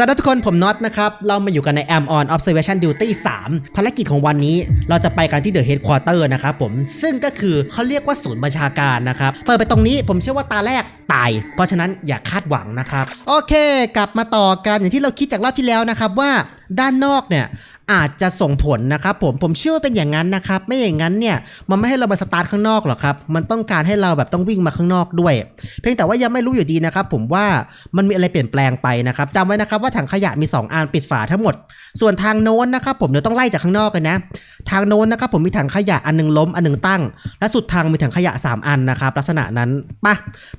สวัสดีทุกคนผมน็อตนะครับ เรามาอยู่กันใน Am on Observation Duty 3 ภารกิจของวันนี้เราจะไปกันที่ The Headquarter นะครับผมซึ่งก็คือเขาเรียกว่าศูนย์บัญชาการนะครับ เปิดไปตรงนี้ผมเชื่อว่าตาแรกตาย เพราะฉะนั้นอย่าคาดหวังนะครับ โอเค กลับมาต่อกันอย่างที่เราคิดจากรอบที่แล้วนะครับว่าด้านนอกเนี่ย อาจจะส่งผลนะครับผมผมเชื่อว่าเป็นอย่างนั้นนะครับไม่อย่างนั้นเนี่ยมันไม่ให้เรามาสตาร์ทข้างนอกหรอกครับมันต้องการให้เราแบบต้องวิ่งมาข้างนอกด้วย เพียงแต่ว่ายังไม่รู้อยู่ดีนะครับผมว่ามันมีอะไรเปลี่ยนแปลงไปนะครับจำไว้นะครับว่าถังขยะมี 2อันปิดฝาทั้งหมด ส่วนทางโน้นนะครับผมเดี๋ยวต้องไล่จากข้างนอกกันนะ ทางโน้นนะครับผมมีถังขยะอันหนึงล้มอันหนึงตั้ง และสุดทางมีถังขยะ 3 อันนะครับลักษณะนั้นปะ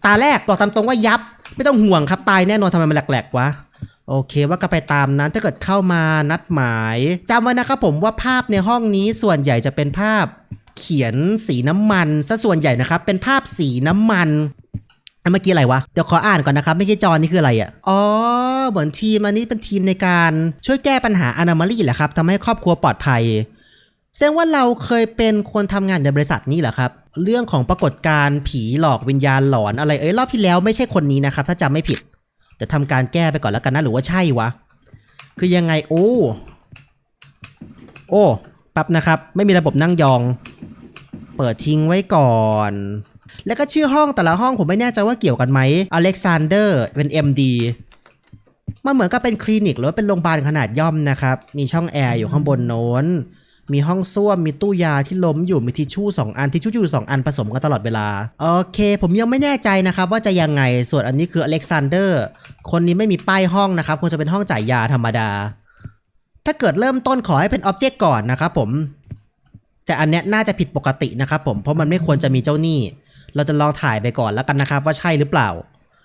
ตาแรกบอกตามตรงว่ายับ ไม่ต้องห่วงครับตายแน่นอนทำไมมันแหลกๆวะ โอเคว่าก็ไปตามนั้นถ้าเกิดเข้ามานัดหมายจำไว้นะครับผมว่าภาพในห้องนี้ส่วนใหญ่จะเป็นภาพเขียนสีน้ำมันซะส่วนใหญ่นะครับเป็นภาพสีน้ำมันอันเมื่อกี้อะไรวะ เดี๋ยวขออ่านก่อนนะครับ ไม่ใช่จอนี่คืออะไรอะ อ๋อ เหมือนทีมอันนี้เป็นทีมในการช่วยแก้ปัญหาอนามาลีแหละครับทำให้ครอบครัวปลอดภัย แสดงว่าเราเคยเป็นคนทำงานในบริษัทนี้เหรอครับ เรื่องของปรากฏการณ์ผีหลอกวิญญาณหลอนอะไร เอ้ยรอบที่แล้วไม่ใช่คนนี้นะครับ ถ้าจำไม่ผิด เดี๋ยวทำการแก้ไปก่อนแล้วกันนะหรือว่าใช่วะ คือยังไงโอ้ โอ้แป๊บนะครับ ไม่มีระบบนั่งยอง เปิดทิ้งไว้ก่อน แล้วก็ชื่อห้องแต่ละห้องผมไม่แน่ใจว่าเกี่ยวกันไหมอเล็กซานเดอร์เป็น MD มันเหมือนกับเป็นคลินิกหรือว่าเป็นโรงพยาบาลขนาดย่อมนะครับ มีช่องแอร์อยู่ข้างบนโน้น มีห้องส้วม มีตู้ยาที่ล้มอยู่ มีทิชชู่สองอัน ทิชชู่อยู่สองอันผสมกันตลอดเวลา โอเค ผมยังไม่แน่ใจนะครับว่าจะยังไง ส่วนอันนี้คืออเล็กซานเดอร์ คนนี้ไม่มีป้ายห้องนะครับคงจะเป็นห้องจ่ายยาธรรมดา ถ้าเกิดเริ่มต้นขอให้เป็นอ็อบเจกต์ก่อนนะครับผม แต่อันเนี้ยน่าจะผิดปกตินะครับผมเพราะมันไม่ควรจะมีเจ้าหนี้ เราจะลองถ่ายไปก่อนแล้วกันนะครับ ว่าใช่หรือเปล่า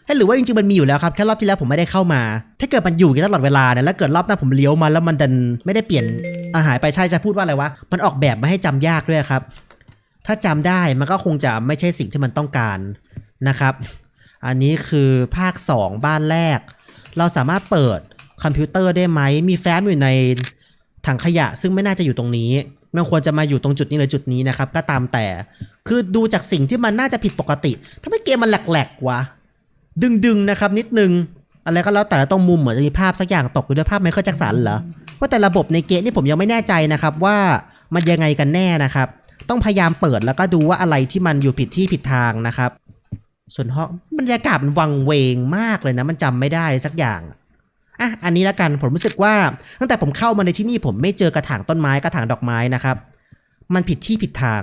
ให้หรือว่าจริงๆมันมีอยู่แล้วครับแค่รอบที่แล้วผมไม่ได้เข้ามา ถ้าเกิดมันอยู่อย่างนี้ตลอดเวลาเนี่ยแล้วเกิดรอบหน้าผมเลี้ยวมาแล้วมันดันไม่ได้เปลี่ยนอาหารไปใช่จะพูดว่าอะไรวะมันออกแบบมาให้จำยากด้วยครับ ถ้าจำได้มันก็คงจะไม่ใช่สิ่งที่มันต้องการนะครับ อันนี้คือภาค 2 บ้านแรก เราสามารถเปิดคอมพิวเตอร์ได้ไหม มีแฟ้มอยู่ในถังขยะ ซึ่งไม่น่าจะอยู่ตรงนี้ มันควรจะมาอยู่ตรงจุดนี้หรือจุดนี้นะครับ ก็ตามแต่ คือดูจากสิ่งที่มันน่าจะผิดปกติทำไมเกมมันแหลกๆวะ ดึงๆนะครับนิดนึง อะไรก็แล้วแต่ละตรงมุมเหมือนจะมีภาพสักอย่างตกอยู่ด้วยภาพไมเคิลแจ็คสันเหรอ ว่าแต่ระบบในเกมนี่ผมยังไม่แน่ใจนะครับว่ามันยังไงกันแน่นะครับ ต้องพยายามเปิดแล้วก็ดูว่าอะไรที่มันอยู่ผิดที่ผิดทางนะครับ ส่วนห้องบรรยากาศมันวังเวงมากเลยนะ มันจำไม่ได้สักอย่างอะอันนี้ละกันผมรู้สึกว่า ตั้งแต่ผมเข้ามาในที่นี่ผมไม่เจอกระถางต้นไม้กระถางดอกไม้นะครับ มันผิดที่ผิดทาง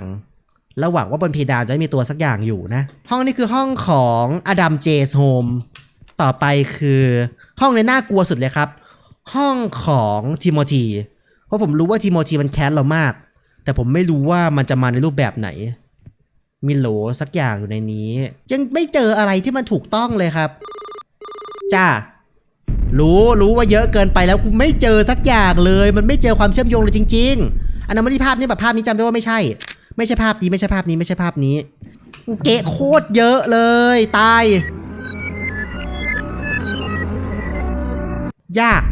ระหวังว่าบนเพดานจะไม่มีตัวสักอย่างอยู่นะ ห้องนี้คือห้องของอดัมเจสโฮมต่อไปคือห้องในน่ากลัวสุดเลยครับ ห้องของทิโมธีเพราะผมรู้ว่าทิโมธีมันแค้นเรามาก แต่ผมไม่รู้ว่ามันจะมาในรูปแบบไหน มีโหลสักอย่างอยู่ในนี้ ยังไม่เจออะไรที่มันถูกต้องเลยครับ จ้ารู้รู้ว่าเยอะเกินไปแล้วกูไม่เจอสักอย่างเลย มันไม่เจอความเชื่อมโยงเลยจริง ๆอันนั้นไม่ได้ภาพนี้แบบภาพนี้จำได้ว่าไม่ใช่ ไม่ใช่ภาพนี้ไม่ใช่ภาพนี้ไม่ใช่ภาพนี้เกะโคตรเยอะเลย ตาย ยาก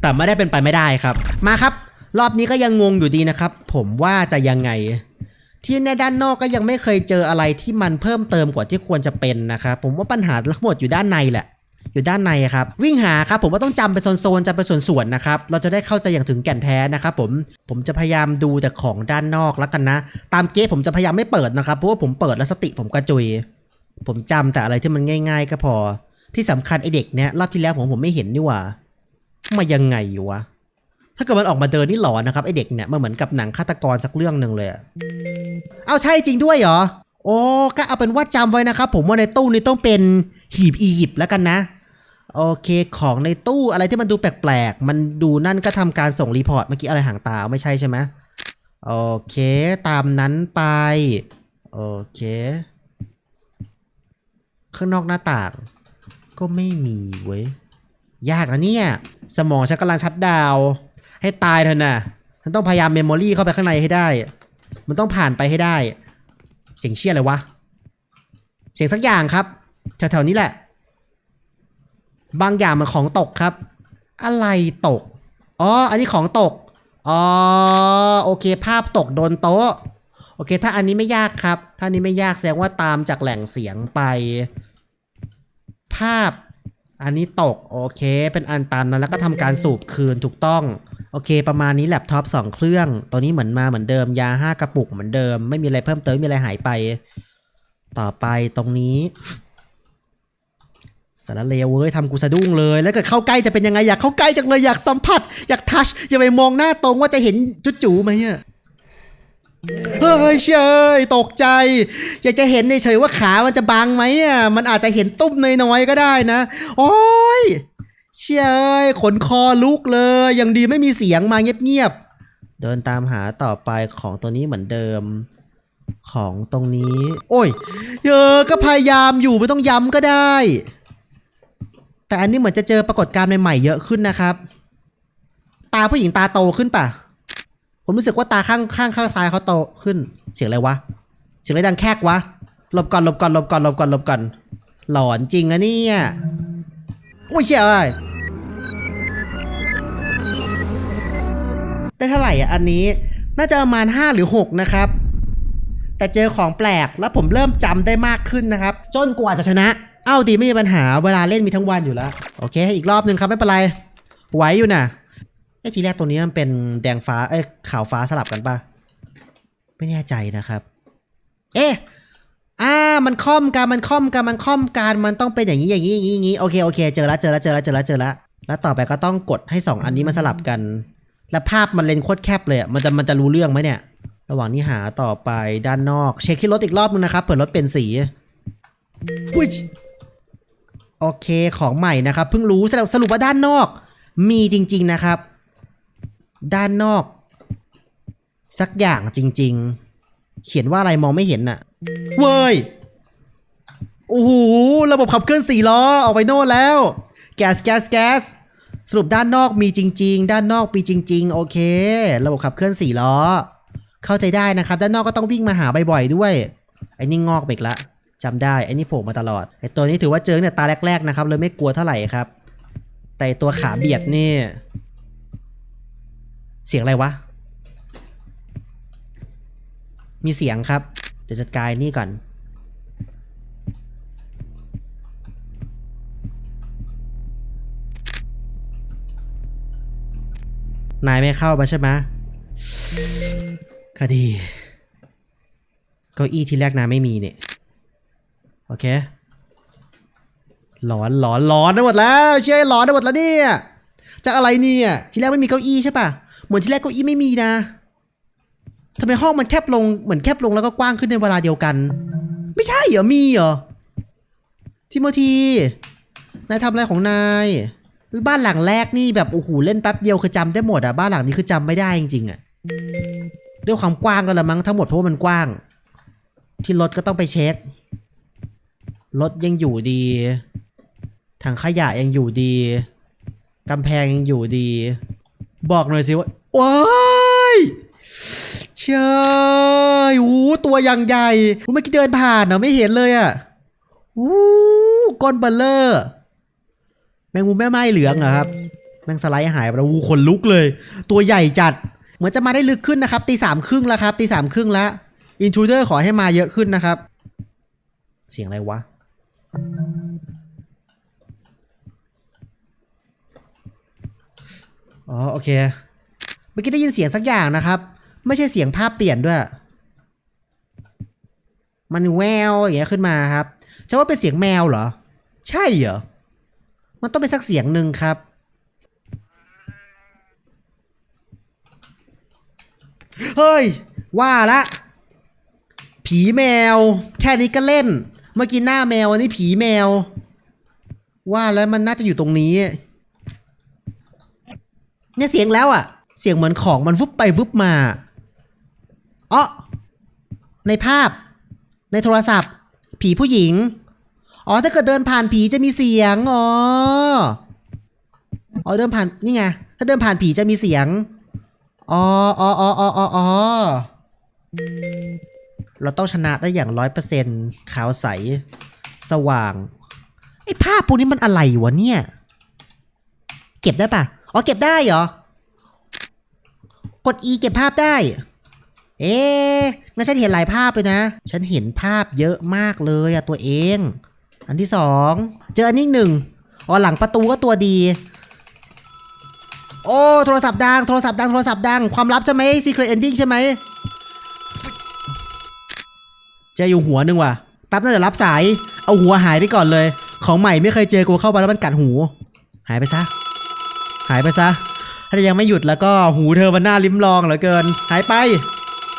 แต่ไม่ได้เป็นไปไม่ได้ครับ มาครับ รอบนี้ก็ยังงงอยู่ดีนะครับ ผมว่าจะยังไง ที่ในด้านนอกก็ยังไม่เคยเจออะไรที่มันเพิ่มเติมกว่าที่ควรจะเป็นนะครับผมว่าปัญหาทั้งหมดอยู่ด้านในแหละ อยู่ด้านในครับ วิ่งหาครับผมว่าต้องจำเป็นโซนๆจำเป็นส่วนๆนะครับ เราจะได้เข้าใจอย่างถึงแก่นแท้นะครับผมผมจะพยายามดูแต่ของด้านนอกแล้วกันนะ ตามเกมผมจะพยายามไม่เปิดนะครับเพราะว่าผมเปิดแล้วสติผมกระจุย ผมจำแต่อะไรที่มันง่าย ๆ ก็พอ ที่สำคัญไอเด็กเนี้ยรอบที่แล้วผมผมไม่เห็นนี่หว่ามายังไงอยู่วะถ้าเกิดมันออกมาเดินนี่หลอนนะครับไอเด็กเนี่ยมันเหมือนกับหนังฆาตกรสักเรื่องหนึ่งเลยอะ เอาใช่จริงด้วยเหรอ โอ้ก็เอาเป็นว่าจำไว้นะครับผมว่าในตู้นี้ต้องเป็นหีบอียิปต์แล้วกันนะ โอเคของในตู้อะไรที่มันดูแปลกๆ มันดูนั่นก็ทำการส่งรีพอร์ตเมื่อกี้อะไรห่างตาไม่ใช่ใช่ไหมโอเค ตามนั้นไป โอเค ข้างนอกหน้าต่าง ก็ไม่มีเว้ย ยากนะเนี่ย สมองฉันกำลังชัดดาว ให้ตายเถอะนะฉันต้องพยายามเมมโมรี่เข้าไปข้างในให้ได้ มันต้องผ่านไปให้ได้ เสียงเชี่ยเลยวะ เสียงสักอย่างครับแถวๆนี้แหละ บางอย่างมันของตกครับ อะไรตก อ๋อ อันนี้ของตก อ๋อ โอเค ภาพตกโดนโต๊ะ โอเค ถ้าอันนี้ไม่ยากครับ ถ้านนี้ไม่ยากแสดงว่าตามจากแหล่งเสียงไป ภาพ อันนี้ตก โอเค เป็นอันตันนแล้วก็ทำการสูบคืนถูกต้อง โอเค ประมาณนี้แล็ปท็อป2เครื่อง ตัวนี้เหมือนมาเหมือนเดิมยา 5 กระปุกเหมือนเดิม ไม่มีอะไรเพิ่มเติมไม่มีอะไรหายไป ต่อไปตรงนี้สารเลวเว้ยทำกูสะดุ้งเลย แล้วเกิดเข้าใกล้จะเป็นยังไงอยากเข้าใกล้จังเลยอยากสัมผัส อยากทัชอย่าไปมองหน้าตรงว่าจะเห็นจุดจูไหมอะเฮ้ยเชยตกใจ อยากจะเห็นเฉยว่าขามันจะบังไหมอะมันอาจจะเห็นตุ้มน้อยๆก็ได้นะ โอ้ย เชียขนคอลุกเลยยังดีไม่มีเสียงมาเงียบๆเดินตามหาต่อไปของตัวนี้เหมือนเดิม ของตรงนี้ โอ้ยเออก็พยายามอยู่ไม่ต้องย้ำก็ได้ แต่อันนี้เหมือนจะเจอปรากฏการณ์ใหม่ๆเยอะขึ้นนะครับ ตาผู้หญิงตาโตขึ้นป่ะ ผมรู้สึกว่าตาข้างข้างข้างซ้ายเขาโตขึ้น เสียงอะไรวะ เสียงอะไรดังแคกวะหลบก่อนหลบก่อนหลบก่อนหลบก่อนหลบก่อนหลอนจริงอะเนี่ย โอ้ยเชี่ยเอ้ยได้เท่าไหร่อะอันนี้น่าจะประมาณ 5 หรือ 6 นะครับ แต่เจอของแปลกแล้วผมเริ่มจำได้มากขึ้นนะครับ จนกว่าจะชนะ เอ้าดีไม่มีปัญหาเวลาเล่นมีทั้งวันอยู่แล้ว โอเคให้อีกรอบหนึ่งครับไม่เป็นไรไหวอยู่นะไอ้ทีแรกตัวนี้มันเป็นแดงฟ้า เอ้ยขาวฟ้าสลับกันปะไม่แน่ใจนะครับ เอ๊ะ อ่ามันค่อมกันมันค่อมกันมันค่อมกันมันต้องเป็นอย่างนี้อย่างนี้อย่างนี้อย่างนี้โอเคโอเคเจอแล้วเจอแล้วเจอแล้วเจอแล้วเจอแล้วแล้วต่อไปก็ต้องกดให้สองอันนี้มาสลับกัน แล้วภาพมันเลนโคตรแคบเลยมันจะมันจะรู้เรื่องไหมเนี่ย ระหว่างนี้หาต่อไปด้านนอก เช็คที่รถอีกรอบนึงนะครับเผื่อรถเป็นสีอุ๊ยโอเคของใหม่นะครับเพิ่งรู้สรุปสรุปว่าด้านนอก มีจริง ๆนะครับ ด้านนอก สักอย่างจริง ๆ เขียนว่าอะไรมองไม่เห็นน่ะ เว้ย โอ้โห ระบบขับเคลื่อนสี่ล้อออกไปโน่นแล้ว แก๊สแก๊สแก๊สสรุปด้านนอกมีจริง ๆ ด้านนอกมีจริง ๆ โอเค ระบบขับเคลื่อนสี่ล้อ เข้าใจได้นะครับ ด้านนอกก็ต้องวิ่งมาหาบ่อยๆด้วย ไอ้นี่งอกไปอีกละจำได้ ไอ้นี่โผล่มาตลอด ไอ้ตัวนี้ถือว่าเจอเนี่ยตาแรกๆนะครับ เลยไม่กลัวเท่าไหร่ครับ แต่ตัวขาเบียดนี่ เสียงอะไรวะ มีเสียงครับ เดี๋ยวจัดการนี่ก่อน นายไม่เข้ามาใช่ไหมคดีเก้าอี้ที่แรกนายไม่มีเนี่ย โอเค หลอนหลอนหลอนได้หมดแล้ว เชื่อหลอนได้หมดแล้วเนี่ย จากอะไรเนี่ย ที่แรกไม่มีเก้าอี้ใช่ปะเหมือนที่แรกเก้าอี้ไม่มีนะ ทำไมห้องมันแคบลงเหมือนแคบลงแล้วก็กว้างขึ้นในเวลาเดียวกัน ไม่ใช่เหรอมีเหรอทิโมธีนายทำอะไรของนายบ้านหลังแรกนี่แบบโอ้โหเล่นแป๊บเดียวคือจำได้หมดอะบ้านหลังนี้คือจำไม่ได้จริงๆอะด้วยความกว้างก็ละมั้งทั้งหมดเพราะมันกว้าง ที่รถก็ต้องไปเช็ครถยังอยู่ดีถังขยะยังอยู่ดีกำแพงยังอยู่ดี บอกหน่อยสิว่าว้า ชยอู้ตัวยังใหญ่เมื่อกี้เดินผ่านนะไม่เห็นเลยอะอู้ก้นเบลเลอร์แมงมุมแม่ไม้เหลืองเหรอครับ แมงสไลด์หายไปแล้วอู้ขนลุกเลย ตัวใหญ่จัด เหมือนจะมาได้ลึกขึ้นนะครับตีสามครึ่งแล้วครับตีสามครึ่งแล้วอินทรูเดอร์ขอให้มาเยอะขึ้นนะครับ เสียงอะไรวะอ๋อโอเค เมื่อกี้ได้ยินเสียงสักอย่างนะครับ ไม่ใช่เสียงภาพเปลี่ยนด้วย มันแววอย่างเงี้ยขึ้นมาครับจะว่าเป็นเสียงแมวเหรอ ใช่เหรอ มันต้องเป็นสักเสียงหนึ่งครับ เฮ้ย ว่าละ ผีแมว แค่นี้ก็เล่น เมื่อกี้หน้าแมวอันนี้ผีแมว ว่าแล้วมันน่าจะอยู่ตรงนี้ เนี่ยเสียงแล้วอะเสียงเหมือนของมันวุบไปวุบมา อ๋อในภาพ ในโทรศัพท์ ผีผู้หญิง อ๋อ ถ้าเกิดเดินผ่านผีจะมีเสียง อ๋อ อ๋อ เดินผ่าน นี่ไง ถ้าเดินผ่านผีจะมีเสียง อ๋ออ๋ออ๋ออ๋ออ๋อเราต้องชนะได้อย่างร้อยเปอร์เซ็นต์ขาวใส สว่าง ไอ้ภาพพวกนี้มันอะไรวะเนี่ย เก็บได้ปะอ๋อ เก็บได้เหรอ กด E เก็บภาพได้ เอ๊ะงั้นฉันเห็นหลายภาพเลยนะ ฉันเห็นภาพเยอะมากเลยอะตัวเอง อันที่สองเจออันนี้หนึ่งอ๋อหลังประตูก็ตัวดี โอ้โทรศัพท์ดังโทรศัพท์ดังโทรศัพท์ดังความลับใช่ไหม Secret Ending ใช่ไหมเจออยู่หัวนึงว่ะแป๊บน่าจะรับสายเอาหัวหายไปก่อนเลย ของใหม่ไม่เคยเจอกูเข้ามาแล้วมันกัดหู หายไปซะ หายไปซะ ถ้ายังไม่หยุดแล้วก็หูเธอมันน่าลิ้มลองเหลือเกิน หายไป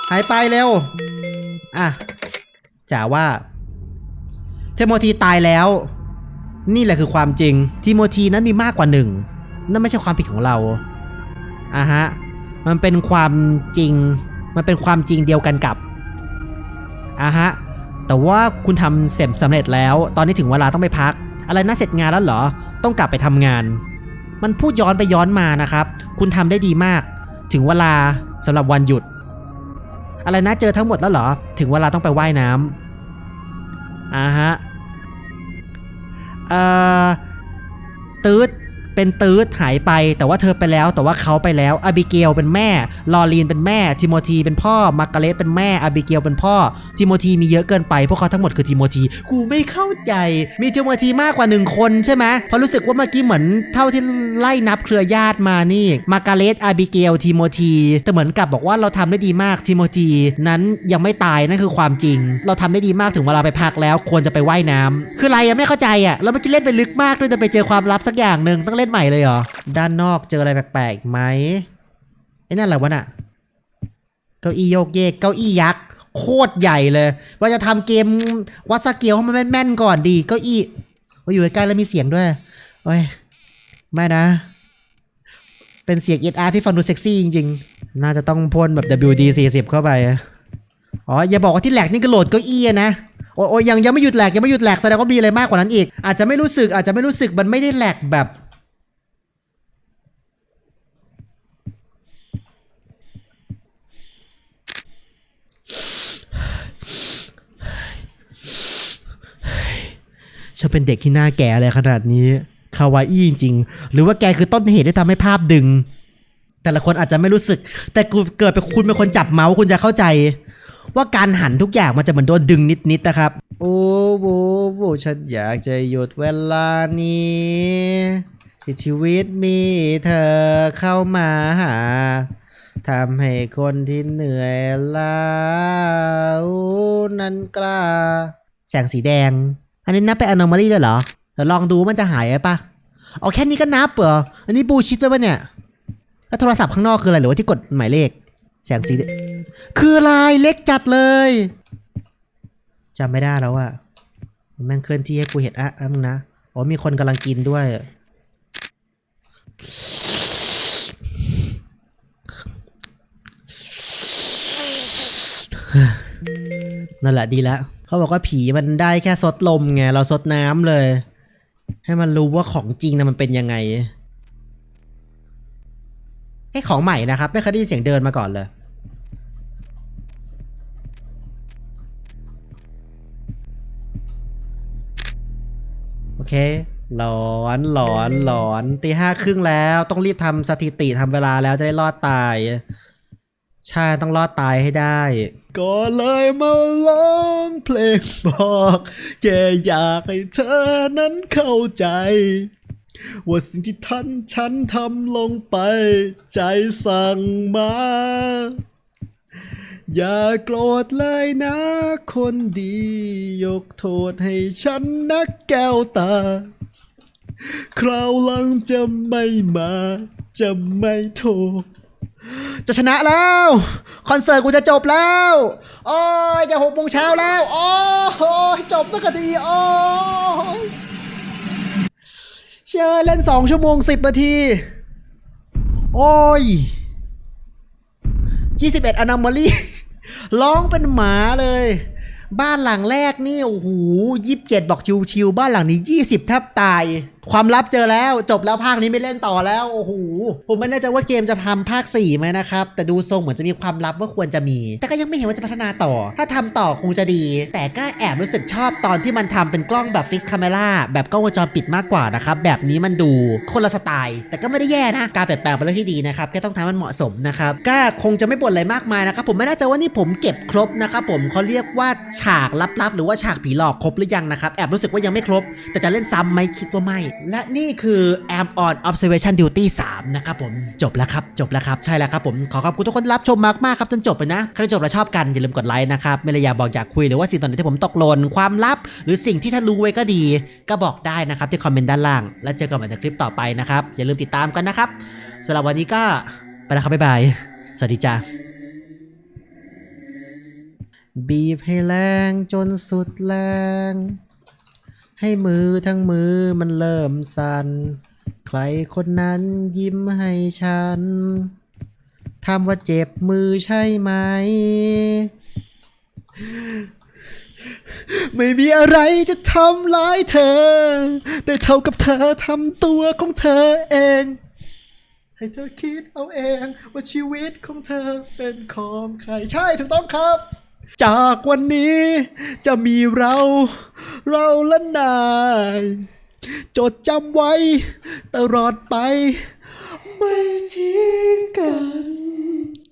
หายไปเร็ว อะจ๋าว่า เทโมธีตายแล้ว นี่แหละคือความจริงทิโมธีนั้นมีมากกว่าหนึ่งนั่นไม่ใช่ความผิดของเราอะฮะ มันเป็นความจริง มันเป็นความจริงเดียวกันกับอะฮะ แต่ว่าคุณทำเสร็จสำเร็จแล้ว ตอนนี้ถึงเวลาต้องไปพัก อะไรน่าเสร็จงานแล้วเหรอ ต้องกลับไปทำงาน มันพูดย้อนไปย้อนมานะครับ คุณทำได้ดีมาก ถึงเวลาสำหรับวันหยุด อะไรนะเจอทั้งหมดแล้วเหรอ ถึงเวลาต้องไปว่ายน้ำอ่าฮะเอ่อตืด เป็นตืดหายไป แต่ว่าเธอไปแล้ว แต่ว่าเขาไปแล้วอาบิเกลเป็นแม่ ลอรีนเป็นแม่ ทิโมธีเป็นพ่อ มาร์กาเร็ตเป็นแม่อบิเกลเป็นพ่อ ทิโมธีมีเยอะเกินไป พวกเขาทั้งหมดคือทิโมธี กูไม่เข้าใจ มีทิโมธีมากกว่าหนึ่งคนใช่ไหมเพราะรู้สึกว่าเมื่อกี้เหมือนเท่าที่ไล่นับเครือญาติมานี่ มาร์กาเร็ตอาบิเกล ทิโมธี แต่เหมือนกับบอกว่าเราทำได้ดีมาก ทิโมธีนั้นยังไม่ตายนั่นคือความจริง เราทำได้ดีมากถึงเวลาไปพักแล้ว ควรจะไปว่ายน้ำคืออะไรอะไม่เข้าใจอะแล้วเมื่อกี้เล่นไปลึกมากด้วยแต่ไปเจอความลับสักอย่างหนึ่งต้องเล่นใหม่เลยเหรอ ด้านนอกเจออะไรแปลกๆอีกไหมไอ้นั่นอะไรวะน่ะ เก้าอี้โยกเยก เก้าอี้ยักษ์ โคตรใหญ่เลย ว่าจะทำเกมวัดสเกลให้มันแม่นๆก่อนดี เก้าอี้ว่าอยู่ใกล้ๆแล้วมีเสียงด้วย โอ้ย ไม่นะ เป็นเสียงเออาร์ที่ฟังดูเซ็กซี่จริงๆ น่าจะต้องพ่นแบบ WD 40เข้าไป อ๋อ อย่าบอกว่าที่แหลกนี่ก็โหลดเก้าอี้นะโอ้ยยังยังไม่หยุดแหลกยังไม่หยุดแหลกแสดงว่ามีอะไรมากกว่านั้นอีก อาจจะไม่รู้สึกอาจจะไม่รู้สึกมันไม่ได้แหลกแบบ ฉันเป็นเด็กที่หน้าแก่เลยขนาดนี้คาวาอี้จริง ๆ หรือว่าแกคือต้นเหตุที่ทำให้ภาพดึง แต่ละคนอาจจะไม่รู้สึก แต่กูเกิดเป็นคุณเป็นคนจับเมาส์คุณจะเข้าใจ ว่าการหันทุกอย่างมันจะเหมือนโดนดึงนิดๆนะครับ โอ้โหโหฉันอยากจะหยุดเวลานี้ที่ชีวิตมีเธอเข้ามาหาทำให้คนที่เหนื่อยล้านั้นกล้า แสงสีแดง อันนี้นับเป็น anomaly ด้วยเหรอเดี๋ยวลองดูว่ามันจะหายไหมปะเอาแค่นี้ก็นับเหรออันนี้บูชิดไปปะเนี่ย แล้วโทรศัพท์ข้างนอกคืออะไรหรือว่าที่กดหมายเลขแสงสี คืออะไรเล็กจัดเลยจำไม่ได้แล้วอะแม่งเคลื่อนที่ให้กูเห็นอะอะมึงนะอ๋อมีคนกำลังกินด้วย นั่นแหละดีแล้วเขาบอกว่าผีมันได้แค่ซดลมไง เราซดน้ำเลย ให้มันรู้ว่าของจริงนะมันเป็นยังไงไอ้ของใหม่นะครับ ไม่เคยได้ยินเสียงเดินมาก่อนเลย โอเคหลอนหลอนหลอนตีห้าครึ่งแล้ว ต้องรีบทำสถิติทำเวลาแล้วจะได้รอดตาย ใช่ต้องรอดตายให้ได้ ก็เลยมาร้องเพลงบอกแค่อยากให้เธอนั้นเข้าใจ ว่าสิ่งที่ท่านฉันทำลงไป ใจสั่งมา อย่าโกรธเลยนะคนดี ยกโทษให้ฉันนักแก้วตา คราวหลังจะไม่มา จะไม่โทษ จะชนะแล้ว คอนเสิร์ตกูจะจบแล้ว โอ้ยจะหกโมงเช้าแล้ว โอ้ยจบสักทีโอ้ยเชื่อเล่นสองชั่วโมงสิบนาที โอ้ยยี่สิบเอ็ดอนามาลี่ร้องเป็นหมาเลย บ้านหลังแรกนี่โอ้โหยี่สิบเจ็ดบอกชิวๆบ้านหลังนี้ยี่สิบแทบตายความลับเจอแล้วจบแล้วภาคนี้ไม่เล่นต่อแล้วโอ้โหผมไม่แน่ใจว่าเกมจะทำภาค4ไหมนะครับ แต่ดูทรงเหมือนจะมีความลับว่าควรจะมี แต่ก็ยังไม่เห็นว่าจะพัฒนาต่อ ถ้าทำต่อคงจะดี แต่ก็แอบรู้สึกชอบตอนที่มันทำเป็นกล้องแบบฟิกซ์คาเมล่าแบบกล้องวงจรปิดมากกว่านะครับ แบบนี้มันดูคนละสไตล์ แต่ก็ไม่ได้แย่นะ การเปลี่ยนแปลงเป็นเรื่องที่ดีนะครับแค่ต้องทำมันเหมาะสมนะครับก็คงจะไม่บ่นอะไรมากมายนะครับผมไม่แน่ใจว่านี่ผมเก็บครบนะครับผมเขาเรียกว่าฉากลับๆหรือว่าฉากผีหลอกครบหรือยังนะครับแอบรู้สึกว่ายังไม่ครบ แต่จะเล่นซ้ำไหมคิดว่าไม่และนี่คือ Am on Observation Duty 3 นะครับผมจบแล้วครับ จบแล้วครับ ใช่แล้วครับผม ขอขอบคุณทุกคนรับชมมากๆครับจนจบเลยนะ ใครจบแล้วชอบกัน อย่าลืมกดไลค์นะครับไม่เลยอยากบอกอยากคุยหรือว่าสิ่งตอนไหนที่ผมตกหล่นความลับ หรือสิ่งที่ท่านรู้ไว้ก็ดี ก็บอกได้นะครับที่คอมเมนต์ด้านล่าง แล้วเจอกันใหม่ในคลิปต่อไปนะครับอย่าลืมติดตามกันนะครับสำหรับวันนี้ก็ไปแล้วครับบ๊ายบายสวัสดีจ้าบีบให้แรงจนสุดแรง ให้มือทั้งมือมันเริ่มสั่นใครคนนั้นยิ้มให้ฉันถามว่าเจ็บมือใช่ไหม ไม่มีอะไรจะทำร้ายเธอ แต่เท่ากับเธอทำตัวของเธอเอง ให้เธอคิดเอาเองว่าชีวิตของเธอเป็นของใคร ใช่ถูกต้องครับ จากวันนี้จะมีเรา เราและนาย จดจำไว้ตลอดไป ไม่ทิ้งกัน